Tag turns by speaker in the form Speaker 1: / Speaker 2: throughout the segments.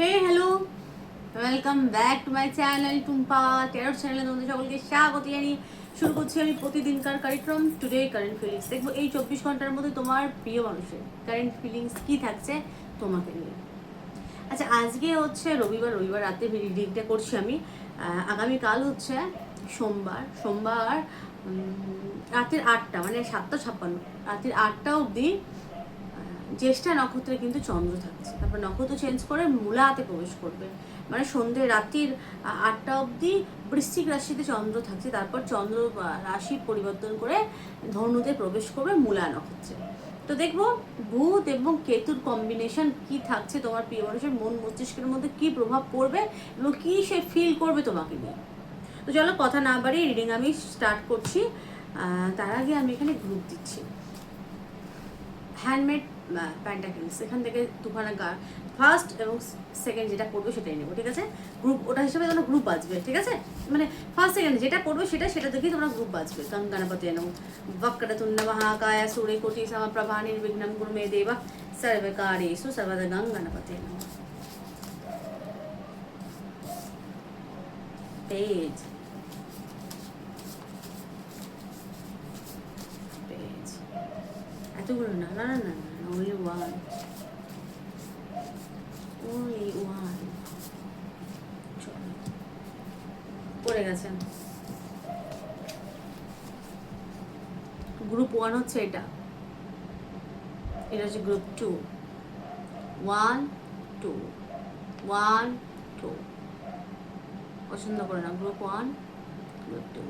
Speaker 1: Hey hello welcome back to my channel Tumpa tarot চ্যানেলে তোমাদের সকলকে স্বাগত জানিয়ে শুরু করছি আমি প্রতিদিনকার কার্যক্রম টুডে কারেন্ট ফিলিংস দেখব এই চব্বিশ ঘণ্টার মধ্যে তোমার প্রিয় মানুষের কারেন্ট ফিলিংস কি থাকছে তোমাকে নিয়ে। আচ্ছা আজকে হচ্ছে রবিবার রবিবার রাতে রিডিংটা করছি আমি। আগামীকাল হচ্ছে সোমবার। সোমবার রাতের আটটা মানে সাতটা ছাপ্পান্ন। রাতের আটটা অবধি জ্যেষ্ঠা নক্ষত্রে কিন্তু চন্দ্র থাকছে। তারপর নক্ষত্র চেঞ্জ করে মূলাতে প্রবেশ করবে। মানে সন্ধে রাত্রির আটটা অবধি বৃশ্চিক রাশিতে চন্দ্র থাকছে। তারপর চন্দ্র রাশি পরিবর্তন করে ধনুতে প্রবেশ করবে মূলা নক্ষত্রে। তো দেখব বুধ এবং কেতুর কম্বিনেশন কি থাকছে তোমার প্রিয় মানুষের মন মস্তিষ্কের মধ্যে কি প্রভাব পড়বে এবং কি সে ফিল করবে তোমাকে নিয়ে। তো চলো কথা না বাড়িয়ে রিডিং আমি স্টার্ট করছি। তার আগে আমি এখানে গ্রুপ দিচ্ছি। হ্যান্ডমেড প্যান্টাকিলস সেখান থেকে দুখানা গা ফার্স্ট এবং সেকেন্ড যেটা পড়বে সেটাই নেব, ঠিক আছে? গ্রুপ ওটা হিসাবে তোমরা গ্রুপ বাজবে ঠিক আছে? মানে ফার্স্ট সেকেন্ড যেটা পড়বে সেটা সেটা দেখেই তোমরা গ্রুপ বাজবে গঙ্গানপতি নম। বক্কট তুন্ড মহাকায় সুরে কোটি সমপ্রভা নির্বিঘ্নম গুরু মে দেব। সর্বকারেষু সর্বদা গঙ্গানপতি নম। পেজ পেজ এতগুলো না না না না। ওয়ান ওনলি ওয়ান চলো পড়ে গেছেন গ্রুপ ওয়ান হচ্ছে এটা। এটা হচ্ছে group two one two one two পছন্দ করে না। গ্রুপ ওয়ান গ্রুপ টু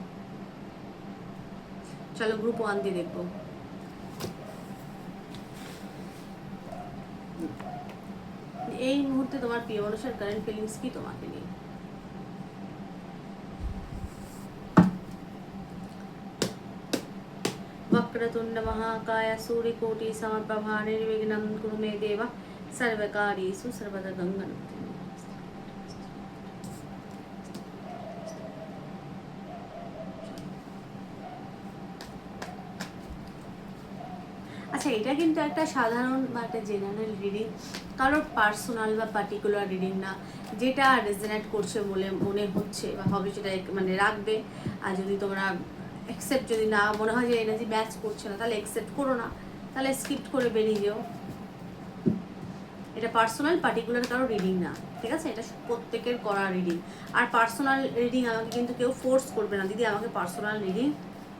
Speaker 1: চলো গ্রুপ ওয়ান দিয়ে দেখব। এই মুহূর্তে তোমার প্রিয় মানুষের কারেন্ট ফিলিংস কি তোমাকে নিয়ে वक्रतुण्ड महाकाय सूर्यकोटि समप्रभा निर्विघ्नं कुरु मे देव सर्वकार्येषु सर्वदा गङ्गनपति আচ্ছা এটা কিন্তু একটা সাধারণ বা একটা জেনারেল রিডিং কারোর পার্সোনাল বা পার্টিকুলার রিডিং না, যেটা রেজনেট করছে বলে মনে হচ্ছে বা হবে সেটা মানে রাখবে। আর যদি তোমরা অ্যাকসেপ্ট যদি না, মনে হয় যে এনার্জি ম্যাচ করছে না, তাহলে অ্যাকসেপ্ট করো না, তাহলে স্কিপ করে বেরিয়ে যেও। এটা পার্সোনাল পার্টিকুলার কারও রিডিং না, ঠিক আছে? এটা প্রত্যেকের করা রিডিং আর পার্সোনাল রিডিং আমাকে কিন্তু কেউ ফোর্স করবে না। দিদি, আমাকে পার্সোনাল রিডিং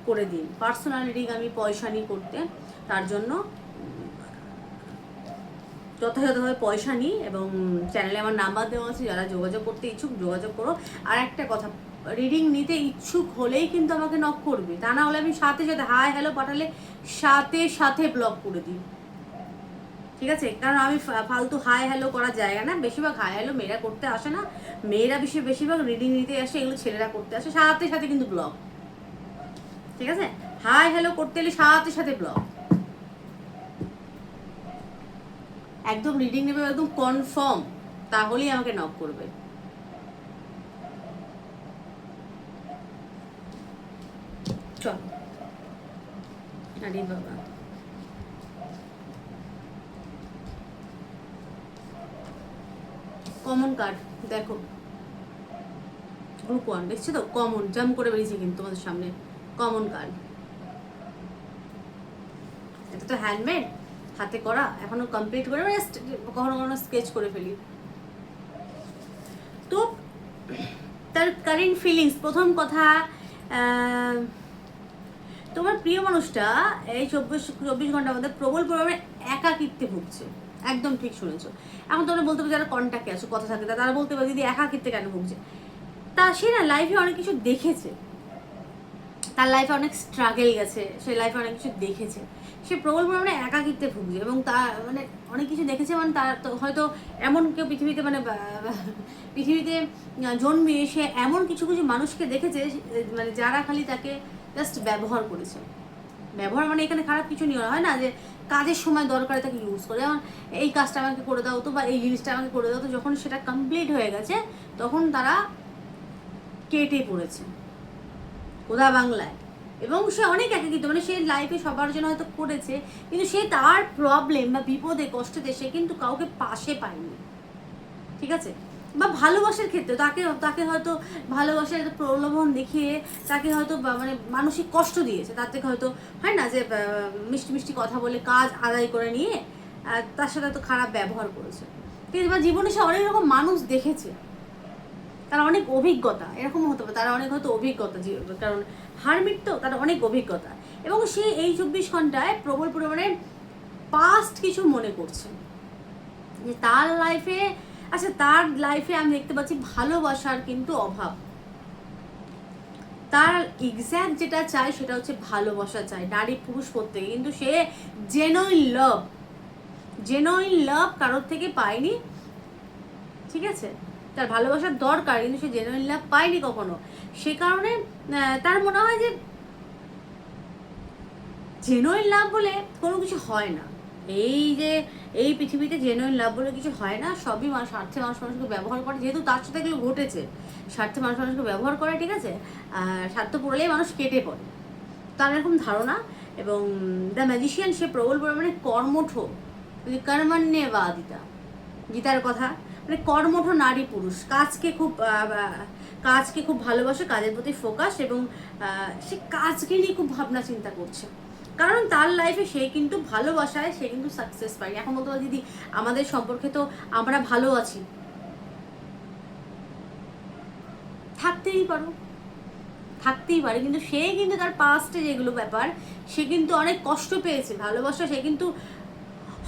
Speaker 1: করে দিন। পার্সোনাল রিডিং আমি পয়সা নিই করতে। তার জন্য যথাযথভাবে পয়সা নিই এবং চ্যানেলে আমার নাম্বার দেওয়া আছে, যারা যোগাযোগ করতে ইচ্ছুক যোগাযোগ করো। আর একটা কথা রিডিং নিতে ইচ্ছুক হলেই কিন্তু আমাকে নক করবে। তা না হলে আমি সাথে সাথে হাই হ্যালো পাঠালে সাথে সাথে ব্লক করে দিই। ঠিক আছে? কারণ আমি ফালতু হাই হ্যালো করার জায়গা না। বেশিরভাগ হাই হ্যালো মেয়েরা করতে আসে না। মেয়েরা বেশি, বেশিরভাগ রিডিং নিতে আসে, এগুলো ছেলেরা করতে আসে। সাথে সাথে কিন্তু ব্লক ঠিক আছে? হাই হ্যালো করতে এলে সাথে সাথে ব্লক একদম রিডিং নেবে, একদম কনফার্ম তাহলেই আমাকে নক করবে। কমন কার্ড দেখো। গ্রুপ ওয়ান দেখছ তো? কমন জাম্প করে বেরিয়েছে কিন্তু তোমাদের সামনে। কমন কার্ড এটা তো হ্যান্ডমেড হাতে করা, এখনও কমপ্লিট করে মানে কখনো কখনো স্কেচ করে ফেলি। তো তার কারেন্ট ফিলিংস প্রথম কথা তোমার প্রিয় মানুষটা এই চব্বিশ চব্বিশ ঘণ্টার মধ্যে প্রবল পরিমাণে একাকিত্বে ভুগছে। একদম ঠিক শুনেছো। এখন তোমরা বলতে পারো যারা কন্ট্যাক্টে আছো, কথা থাকে, তারা বলতে পারে দিদি একাকিত্বে কেন ভুগছে? তা সে না লাইফে অনেক কিছু দেখেছে। তার লাইফে অনেক স্ট্রাগেল গেছে, সে লাইফে অনেক কিছু দেখেছে। সে প্রবল পরিমাণে একাকিত্বে ভুগছে এবং তা মানে অনেক কিছু দেখেছে মানে তার তো হয়তো এমন কেউ পৃথিবীতে মানে পৃথিবীতে জন্মে সে এমন কিছু কিছু মানুষকে দেখেছে মানে যারা খালি তাকে জাস্ট ব্যবহার করেছে। ব্যবহার মানে এখানে খারাপ কিছু নিয়ে হয় না যে কাজের সময় দরকারে তাকে ইউজ করে। যেমন এই কাজটা আমাকে করে দাও তো বা এই জিনিসটা আমাকে করে দাও তো যখন সেটা কমপ্লিট হয়ে গেছে, তখন তারা কেটে পড়েছে। কোদা বাংলায়। এবং সে অনেক একাকিত মানে সে লাইফে সবার জন্য হয়তো করেছে, কিন্তু সে তার প্রবলেম বা বিপদে, কষ্টতে সে কিন্তু কাউকে পাশে পায়নি। ঠিক আছে? বা ভালোবাসার ক্ষেত্রে তাকে তাকে হয়তো ভালোবাসার প্রলোভন দেখিয়ে তাকে হয়তো মানে মানসিক কষ্ট দিয়েছে। তার থেকে হয়তো, হয় না যে মিষ্টি মিষ্টি কথা বলে কাজ আদায় করে নিয়ে তার সাথে হয়তো খারাপ ব্যবহার করেছে। ঠিক আছে? বা জীবনে সে অনেক রকম মানুষ দেখেছে। তার অনেক অভিজ্ঞতা এরকম হতে পারে, তারা অনেক হয়তো অভিজ্ঞতা কারণ হারমিট তো তার অনেক অভিজ্ঞতা। এবং সে এই চব্বিশ ঘন্টায় প্রবল পরিমাণে পাস্ট কিছু মনে করছে। যে তার লাইফে আচ্ছা তার লাইফে আমি দেখতে পাচ্ছি ভালোবাসার কিন্তু অভাব। তার এক্স্যাক্ট যেটা চায় সেটা হচ্ছে ভালোবাসা চায়, নারী পুরুষ প্রত্যেকে। কিন্তু সে জেনুইন লাভ জেনুইন লাভ কারোর থেকে পায়নি। ঠিক আছে? তার ভালোবাসার দরকার, কিন্তু সে জেনুইন লাভ পায়নি কখনো। সে কারণে তার মনে হয় যে জেনুইন লাভ বলে কোনো কিছু হয় না। এই যে, এই পৃথিবীতে জেনুইন লাভ বলে কিছু হয় না, সবই মানুষ স্বার্থে মানুষ মানুষকে ব্যবহার করে, যেহেতু তার সাথে এগুলো ঘটেছে। স্বার্থে মানুষ মানুষকে ব্যবহার করে, ঠিক আছে? স্বার্থ পড়লেই মানুষ কেটে পড়ে। তার এরকম ধারণা, এবং দ্য ম্যাজিশিয়ান সে প্রবল পরিমাণে কর্মঠ কর্মান্যে বাদিতা গীতার কথা। মানে কর্মঠ নারী পুরুষ। কাজকে খুব কাজকে খুব ভালোবাসে, কাজের প্রতি ফোকাস এবং সে কাজকে নিয়ে খুব ভাবনা চিন্তা করছে। কারণ তার লাইফে সে কিন্তু ভালোবাসায়, সে কিন্তু সাকসেস পায়। এখন বলতে দিদি, আমাদের সম্পর্কে তো আমরা ভালো আছি। থাকতেই পারো। থাকতেই পারে। কিন্তু সে কিন্তু তার পাস্টে যেগুলো ব্যাপার, সে কিন্তু অনেক কষ্ট পেয়েছে। ভালোবাসা সে কিন্তু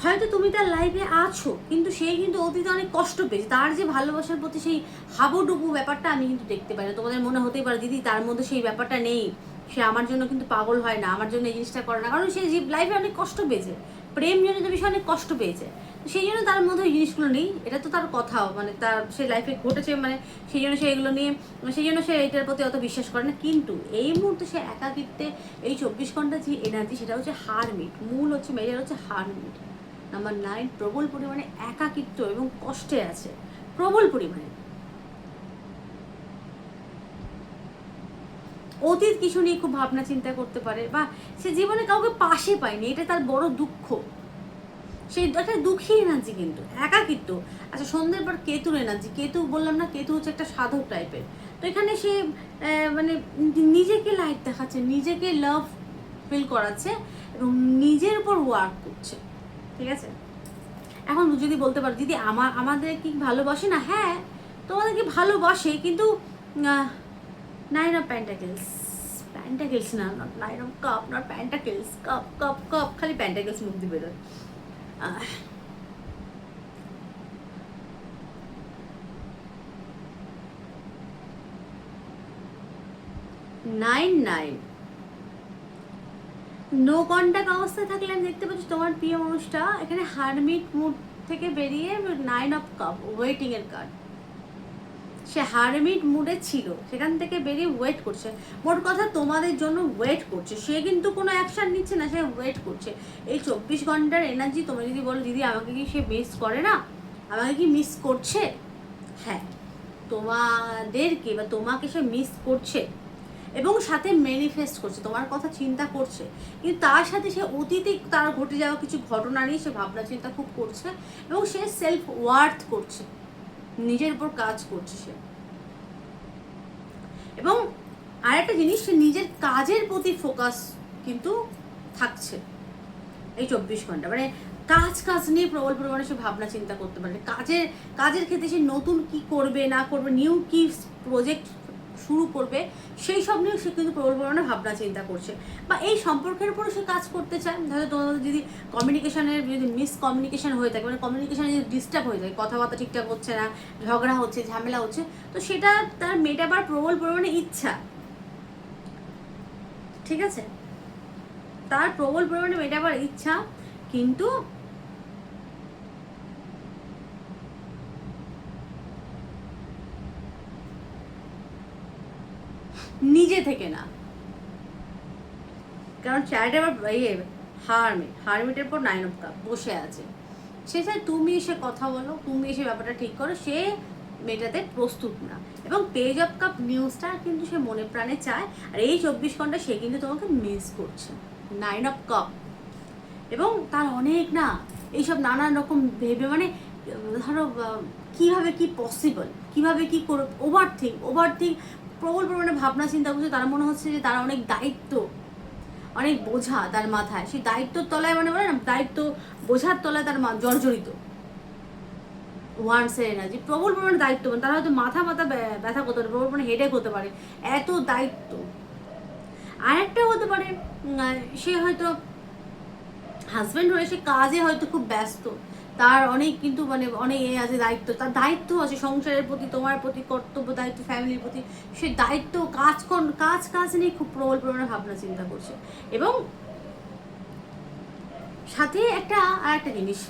Speaker 1: হয়তো তুমি তার লাইফে আছো, কিন্তু সে কিন্তু অতীতে অনেক কষ্ট পেয়েছে। তার যে ভালোবাসার প্রতি সেই হাবুডুবু ব্যাপারটা আমি কিন্তু দেখতে পাই না। তোমাদের মনে হতেই পারে, দিদি, তার মধ্যে সেই ব্যাপারটা নেই। সে আমার জন্য কিন্তু পাগল হয় না, আমার জন্য এই জিনিসটা করে না। কারণ সে লাইফে অনেক কষ্ট পেয়েছে প্রেম জনিত বিষয়ে অনেক কষ্ট পেয়েছে। সেই জন্য তার মধ্যে ওই জিনিসগুলো নেই। এটা তো তার কথাও মানে তার সে লাইফে ঘটেছে মানে সেই জন্য সে এগুলো নিয়ে সেই জন্য সে এটার প্রতি অত বিশ্বাস করে না। কিন্তু এই মুহূর্তে সে একাকিত্বে এই চব্বিশ ঘণ্টা যে এনার্জি সেটা হচ্ছে হারমিট মূল হচ্ছে মেজার হচ্ছে হারমিট নাম্বার নাইন প্রবল পরিমাণে একাকিত্ব এবং কষ্টে আছে। প্রবল পরিমাণে। অতীত কিছু নিয়ে খুব ভাবনা চিন্তা করতে পারে বা সে জীবনে কাউকে পাশে পায়নি, এটা তার বড় দুঃখ। সেই একটা দুঃখী এনার্জি কিন্তু, একাকিত্ব। আচ্ছা সন্ধ্যের পর কেতুর এনার্জি। কেতু, বললাম না, কেতু হচ্ছে একটা সাধক টাইপের তো এখানে সে মানে নিজেকে লাইট দেখাচ্ছে, নিজেকে লাভ ফিল করাচ্ছে এবং নিজের উপর ওয়ার্ক করছে। ঠিক আছে? এখন যদি বলতে পারো দিদি আমার আমাদের কি ভালোবাসে না? হ্যাঁ তোমাদেরকে ভালোবাসে কিন্তু নাইন অফ প্যান্টাকেলস প্যান্টাকেলস না nine of cup not pentacles cup cup cup খালি প্যান্টাকেলস মুখ দিয়ে বেরোয় নাইন নাইন নো কন্ট্যাক্ট অবস্থায় থাকলে আমি দেখতে পাচ্ছি তোমার প্রিয় মানুষটা এখানে হারমিট মুড থেকে বেরিয়ে নাইন অফ কাপ ওয়েটিং এর কার্ড সে হারমিট মুডে ছিল, সেখান থেকে বেরিয়ে ওয়েট করছে। মোট কথা তোমাদের জন্য ওয়েট করছে। সে কিন্তু কোনো অ্যাকশন নিচ্ছে না, সে ওয়েট করছে। এই চব্বিশ ঘণ্টার এনার্জি তোমরা যদি বলো, দিদি, আমাকে কি সে মিস করে না? আমাকে কি মিস করছে? হ্যাঁ তোমাদেরকে বা তোমাকে সে মিস করছে। এবং সাথে ম্যানিফেস্ট করছে, তোমার কথা চিন্তা করছে। কিন্তু তার সাথে সে অতীতে তার ঘটে যাওয়া কিছু ঘটনা নিয়ে সে ভাবনা চিন্তা খুব করছে এবং সে সেলফ ওয়ার্থ করছে। নিজের উপর কাজ করছে সে। এবং আরেকটা জিনিস, সে নিজের কাজের প্রতি ফোকাস কিন্তু থাকছে। এই চব্বিশ ঘণ্টা মানে কাজ কাজ নিয়ে প্রবল পরিমাণে সে ভাবনা চিন্তা করতে পারে। কাজের কাজের ক্ষেত্রে সে নতুন কি করবে, না করবে নিউ কি প্রজেক্ট শুরু করবে, সেই সব নিয়েও সে কিন্তু প্রবল পরিমাণে ভাবনা চিন্তা করছে। বা এই সম্পর্কের উপরে সে কাজ করতে চায়। ধরো তোমাদের যদি কমিউনিকেশনের যদি মিস কমিউনিকেশন হয়ে থাকে মানে কমিউনিকেশনে যদি ডিস্টার্ব হয়ে যায় কথাবার্তা ঠিকঠাক হচ্ছে না, ঝগড়া হচ্ছে, ঝামেলা হচ্ছে, তো সেটা তার মেটাবার প্রবল পরিমাণে ইচ্ছা। ঠিক আছে? তার প্রবল পরিমাণে মেটাবার ইচ্ছা, কিন্তু নিজে থেকে না। কারণ চ্যারিটি আবার ইয়ে হারমিট হারমিটের পর নাইন অফ কাপ বসে আছে। সে চায় তুমি এসে কথা বলো, তুমি এসে ব্যাপারটা ঠিক করো, সে মেটাতে প্রস্তুত না। এবং পেজ অফ কাপ নিউজটা কিন্তু সে মনে প্রাণে চায়, আর এই চব্বিশ ঘণ্টা সে কিন্তু তোমাকে মিস করছে। Nine of cup. এবং তার অনেক না, এইসব নানান রকম ভেবে মানে ধরো কীভাবে কি পসিবল কীভাবে কি করে ওভার থিঙ্ক ওভার থিঙ্ক প্রবল পরিমাণে ভাবনা চিন্তা করছে, তার মনে হচ্ছে যে তারা অনেক দায়িত্ব, অনেক বোঝা তার মাথায়। সেই দায়িত্বর তলায় মানে বলে না, দায়িত্ব বোঝার তলায় তার মা- জর্জরিত। ওয়ান্সের এনার্জি প্রবল পরিমাণে দায়িত্ব মানে তারা হয়তো মাথা মাথা ব্যা- ব্যথা করতে পারে, প্রবল পরিমাণে হেডেক হতে পারে। এত দায়িত্ব। আরেকটা হতে পারে সে হয়তো হাজব্যান্ড হয়ে সে কাজে হয়তো খুব ব্যস্ত। তার অনেক কিন্তু মানে অনেক এ আছে, দায়িত্ব। তার দায়িত্ব আছে সংসারের প্রতি, তোমার প্রতি, কর্তব্য, দায়িত্ব, ফ্যামিলির প্রতি। সে দায়িত্ব কাজ কাজ কাজ নিয়ে খুব প্রবল পরিমাণে ভাবনা চিন্তা করছে। এবং সাথে একটা আর একটা জিনিস,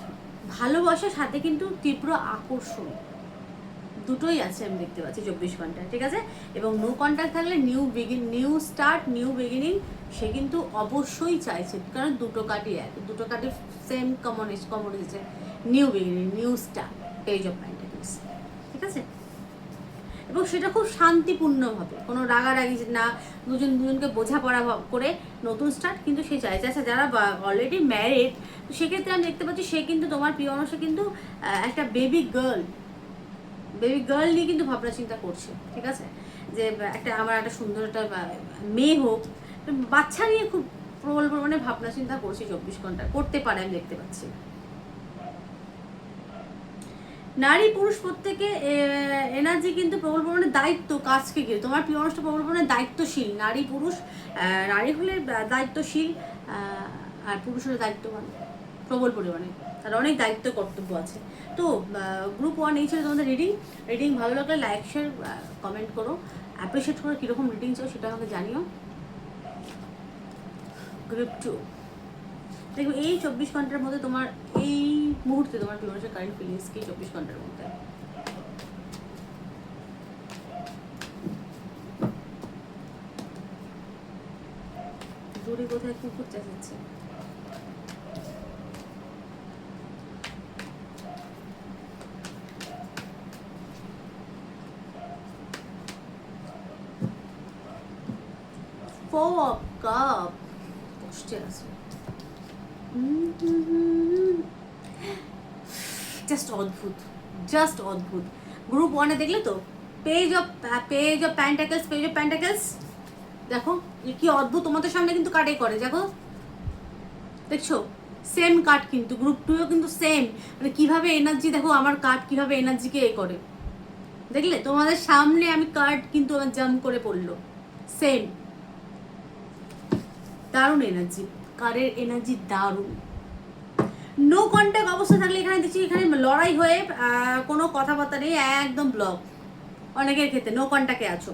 Speaker 1: ভালোবাসার সাথে কিন্তু তীব্র আকর্ষণ। দুটোই আছে আমি দেখতে পাচ্ছি চব্বিশ ঘন্টায়, ঠিক আছে? এবং নো কন্ট্যাক্ট থাকলে new begin new start new beginning সে কিন্তু অবশ্যই চাইছে। কারণ দুটো কাটি এক, দুটো কার্ডই সেম কমন কমন এসেছে new beginning, new start page of pentacles ঠিক আছে? এবং সেটা খুব শান্তিপূর্ণভাবে, কোনো রাগারাগি না, দুজন দুজনকে বোঝাপড়া করে নতুন স্টার্ট কিন্তু সে চাইছে আচ্ছা যারা অলরেডি ম্যারিড সেক্ষেত্রে আমি দেখতে পাচ্ছি সে কিন্তু তোমার প্রিয় মানুষ কিন্তু একটা বেবি গার্ল বেবি গার্ল নিয়ে কিন্তু ভাবনা চিন্তা করছে, ঠিক আছে? যে একটা আমার একটা সুন্দর একটা মেয়ে হোক বাচ্চা নিয়ে খুব প্রবল পরিমাণে ভাবনা চিন্তা করছে চব্বিশ ঘণ্টা, করতে পারে আমি দেখতে পাচ্ছি। নারী পুরুষ প্রত্যেকে এনার্জি কিন্তু প্রবল পরিমাণে দায়িত্ব কাজকে ঘিরে। তোমার প্রিয় মানুষটা প্রবল পরিমাণে দায়িত্বশীল। নারী পুরুষ নারী হলে দায়িত্বশীল আর পুরুষ হলে দায়িত্ববান, প্রবল পরিমাণে। তার অনেক দায়িত্ব, কর্তব্য আছে। তো গ্রুপ ওয়ান এই ছিল তোমাদের রিডিং রিডিং ভালো লাগলে লাইক শেয়ার কমেন্ট করো। অ্যাপ্রিসিয়েট করো কীরকম রিডিং চাও সেটা আমাকে জানিও। গ্রুপ টু দেখবে এই চব্বিশ ঘণ্টার মধ্যে তোমার এই মুহূর্তে তোমার প্রিয় কারেন্ট ফিলিংস কি চব্বিশ ঘণ্টার মধ্যে দূরে কোথায় কুকুর চেঁচাচ্ছে Four of Cup. কষ্টে আছে জাস্ট অদ্ভুত জাস্ট অদ্ভুত গ্রুপ ওয়ানে দেখলে তো page of page of pentacles page of pentacles দেখো, কি অদ্ভুত তোমাদের সামনে কিন্তু কাটে করে, দেখো। দেখছ? সেম কাট কিন্তু গ্রুপ টুও কিন্তু সেম মানে কীভাবে এনার্জি দেখো, আমার কার্ড কীভাবে এনার্জিকে এ করে। দেখলে? তোমাদের সামনে আমি কার্ড কিন্তু আমার জাম্প করে পড়ল। সেম দারুণ এনার্জি কারের এনার্জি দারুণ। নো কন্ট্যাক্ট অবস্থা থাকলে এখানে দেখছি এখানে লড়াই হয়ে কোনো কথাবার্তা নেই, একদম ব্লক অনেকের ক্ষেত্রে নো কন্ট্যাক্টে আছো।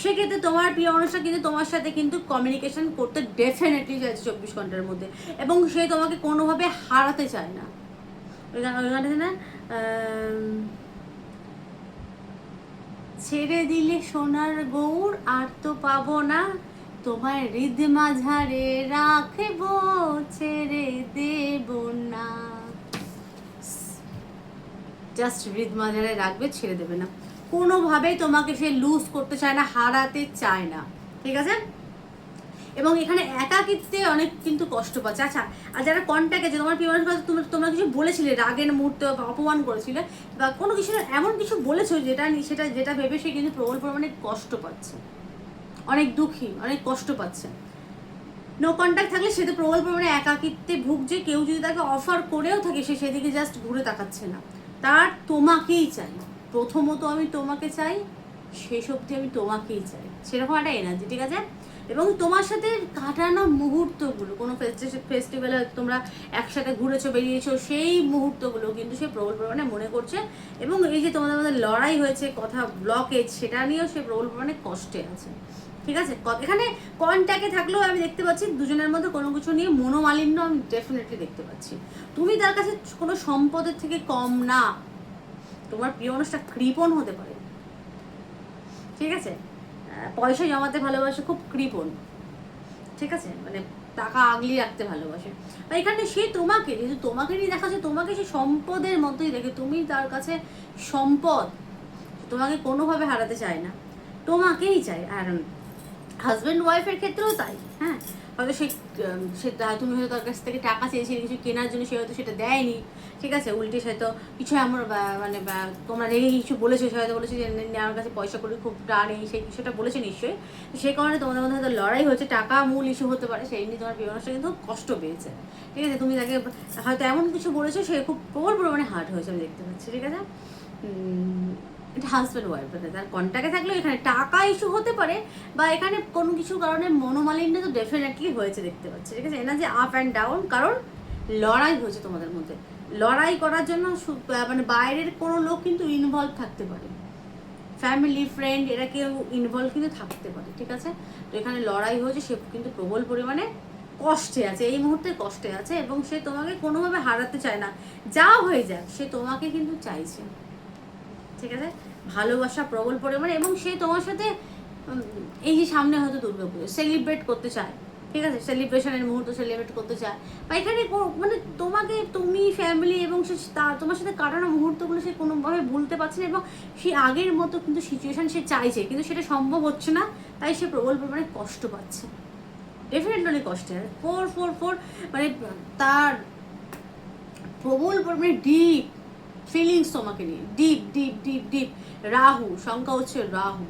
Speaker 1: সেক্ষেত্রে তোমার প্রিয় মানুষটা কিন্তু তোমার সাথে কিন্তু কমিউনিকেশন করতে ডেফিনেটলি চাইছে চব্বিশ ঘণ্টার মধ্যে এবং সে তোমাকে কোনোভাবে হারাতে চায় না। না ছেড়ে দিলে সোনার গৌর আর তো পাবো না। তোমার হৃদ মাঝারে রাখব, ছেড়ে দেব না। জাস্ট হৃদ মাঝারে রাখবে, ছেড়ে দেবে না। কোনোভাবেই তোমাকে সে লুজ করতে চায় না, হারাতে চায় না। ঠিক আছে? এবং এখানে একাকিত্বে অনেক কিন্তু কষ্ট পাচ্ছে। আচ্ছা আর যারা কন্ট্যাক্ট আছে, তোমার কাছে তোমরা তোমরা কিছু বলেছিলে, রাগের মুহূর্তে বা অপমান করেছিলে, বা কোনো কিছু এমন কিছু বলেছ যেটা, সেটা, যেটা ভেবে সে কিন্তু প্রবল পরিমাণে কষ্ট পাচ্ছে। অনেক দুঃখী, অনেক কষ্ট পাচ্ছে। নো কন্ট্যাক্ট থাকলে সে তো প্রবল পরিমাণে একাকিত্বে ভুগছে, কেউ যদি তাকে অফার করেও থাকে, সে সেদিকে জাস্ট ঘুরে তাকাচ্ছে না। তার তোমাকেই চাই। প্রথমত আমি তোমাকে চাই, শেষ অবধি আমি তোমাকেই চাই। সেরকম একটা এনার্জি ঠিক আছে? এবং তোমার সাথে কাটানো মুহূর্তগুলো, কোনো ফেস্টিভ্যালে তোমরা একসাথে ঘুরেছো, বেরিয়েছো, সেই মুহূর্তগুলো কিন্তু সে প্রবল পরিমাণে মনে করছে। এবং এই যে তোমাদের মধ্যে লড়াই হয়েছে, কথা ব্লকেজ সেটা নিয়েও সে প্রবল পরিমাণে কষ্টে আছে। ঠিক আছে? এখানে কন্ট্যাক্টে থাকলেও আমি দেখতে পাচ্ছি দুজনের মধ্যে কোনো কিছু নিয়ে মনোমালিন্য আমি ডেফিনেটলি দেখতে পাচ্ছি। তুমি তার কাছে কোনো সম্পদের থেকে কম না। তোমার প্রিয় মানুষটা কৃপণ হতে পারে। ঠিক আছে? পয়সা জমাতে ভালোবাসে, খুব কৃপণ। ঠিক আছে? মানে টাকা আগলি রাখতে ভালোবাসে। আর এখানে সে তোমাকে, যেহেতু তোমাকে নিয়ে দেখা যাচ্ছে তোমাকে সে সম্পদের মতোই দেখে, তুমি তার কাছে সম্পদ, তোমাকে কোনোভাবে হারাতে চায় না। তোমাকেই চাই আর হাজব্যান্ড ওয়াইফের ক্ষেত্রেও তাই হ্যাঁ? হয়তো সে তুমি হয়তো তার কাছ থেকে টাকা চেয়েছিলে কিছু কেনার জন্য সে হয়তো সেটা দেয়নি ঠিক আছে? উল্টে সে হয়তো কিছু এমন মানে তোমরা রেগে কিছু বলেছ সে হয়তো বলেছে যে "নে- নে, আমার কাছে পয়সা করে খুব টান নেই সেই কিছুটা বলেছে নিশ্চয়ই। সেই কারণে তোমাদের মধ্যে হয়তো লড়াই হচ্ছে টাকা মূল ইস্যু হতে পারে সেই নিয়ে তোমার মানুষটা কিন্তু কষ্ট পেয়েছে ঠিক আছে? তুমি তাকে হয়তো এমন কিছু বলেছ সে খুব প্রবল পরিমাণে হার্ট হয়েছে আমি দেখতে পাচ্ছি ঠিক আছে? এটা হাজব্যান্ড ওয়াইফ তার কন্ট্যাক্টে থাকলেও এখানে টাকা ইস্যু হতে পারে, বা এখানে কোনো কিছু কারণে মনোমালিন্য তো ডেফিনেটলি হয়েছে দেখতে পাচ্ছি, ঠিক আছে? এনা যে আপ অ্যান্ড ডাউন কারণ লড়াই হয়েছে তোমাদের মধ্যে। লড়াই করার জন্য মানে বাইরের কোনো লোক কিন্তু ইনভলভ থাকতে পারে। ফ্যামিলি ফ্রেন্ড এরা কেউ ইনভলভ কিন্তু থাকতে পারে, ঠিক আছে? তো এখানে লড়াই হয়েছে, সে কিন্তু প্রবল পরিমাণে কষ্টে আছে, এই মুহূর্তে কষ্টে আছে, এবং সে তোমাকে কোনোভাবে হারাতে চায় না। যা হয়ে যাক, সে তোমাকে কিন্তু চাইছে, ঠিক আছে? ভালোবাসা, প্রবল পরিমাণে এবং সে তোমার সাথে এই যে সামনে হয়তো দুর্গাপুজো সেলিব্রেট করতে চায়, ঠিক আছে? সেলিব্রেশনের মুহূর্ত সেলিব্রেট করতে চায়। বা এখানে মানে তোমাকে, তুমি ফ্যামিলি এবং সে তোমার সাথে কাটানো মুহূর্তগুলো সে কোনোভাবে ভুলতে পারছে না এবং সে আগের মতো কিন্তু সিচুয়েশান সে চাইছে, কিন্তু সেটা সম্ভব হচ্ছে না, তাই সে প্রবল পরিমাণে কষ্ট পাচ্ছে। ডেফিনেটলি কষ্টে ফোর ফোর ফোর মানে তার প্রবল পরিমাণে ডিপ ফিলিংস তোমাকে নিয়ে। Deep deep deep deep Rahu সংখ্যা হচ্ছে রাহু।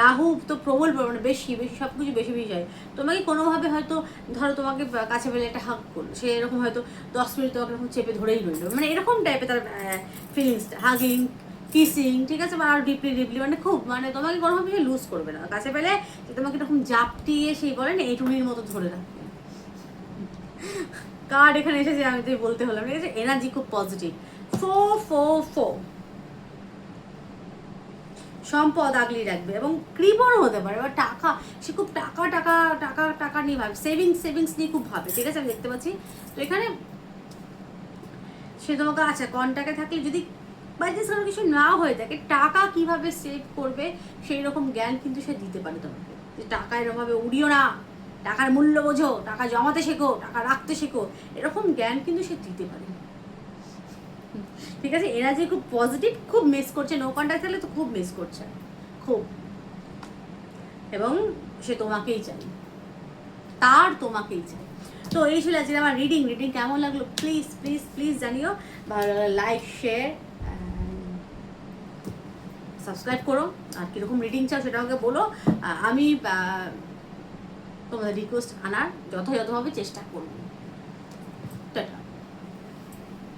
Speaker 1: রাহু তো প্রবল পরিমাণে বেশি বেশি সব কিছু বেশি বেশি যায়। তোমাকে কোনোভাবে হয়তো, ধরো তোমাকে কাছে পেলে একটা হাক করল, সে এরকম হয়তো দশ মিনিট তোমাকে এরকম চেপে ধরেই রইল। মানে এরকম টাইপের তার ফিলিংসটা হাগিং কিসিং ঠিক আছে? আর ডিপলি ডিপলি মানে খুব মানে তোমাকে কোনোভাবে সে লুজ করবে না। কাছে পেলে তোমাকে এরকম জাপটিয়ে সেই বলে না এটুনির মতো ধরে রাখবে। কার্ড এখানে এসেছে, আমি তো বলতে হলাম ঠিক আছে? এনার্জি খুব পজিটিভ ফো ফো ফো সম্পদ আগলি রাখবে এবং কৃপণও হতে পারে, বা টাকা, সে খুব টাকা টাকা টাকা টাকা নিয়ে ভাবে সেভিংস সেভিংস নিয়ে খুব ভাবে, ঠিক আছে? আমি দেখতে পাচ্ছি। তো এখানে সে তোমাকে আচ্ছা কন্ট্যাক্টে থাকলে যদি বাই চান্স কোনো কিছু না হয়ে থাকে, টাকা কীভাবে সেভ করবে সেই রকম জ্ঞান কিন্তু সে দিতে পারে তোমাকে। যে টাকা এরকমভাবে উড়িও না। টাকার মূল্য বোঝো, টাকা জমাতে শেখো, টাকা রাখতে শেখো, এরকম জ্ঞান কিন্তু সে দিতে পারে। ঠিক আছে? এরা যে খুব পজিটিভ খুব মিস করছে নো কন্ট্যাক্ট থাকলে তো খুব মিস করছে। খুব। এবং সে তোমাকেই চাই তার তোমাকেই চাই তো এই ছিল আজকে আমার রিডিং রিডিং কেমন লাগল? প্লিজ প্লিজ প্লিজ জানিও ভালো লাইক শেয়ার সাবস্ক্রাইব করো। আর কীরকম রিডিং চাও সেটা আমাকে বলো। আমি তোমাদের রিকোয়েস্ট আনার যথাযথভাবে চেষ্টা করব। টাটা।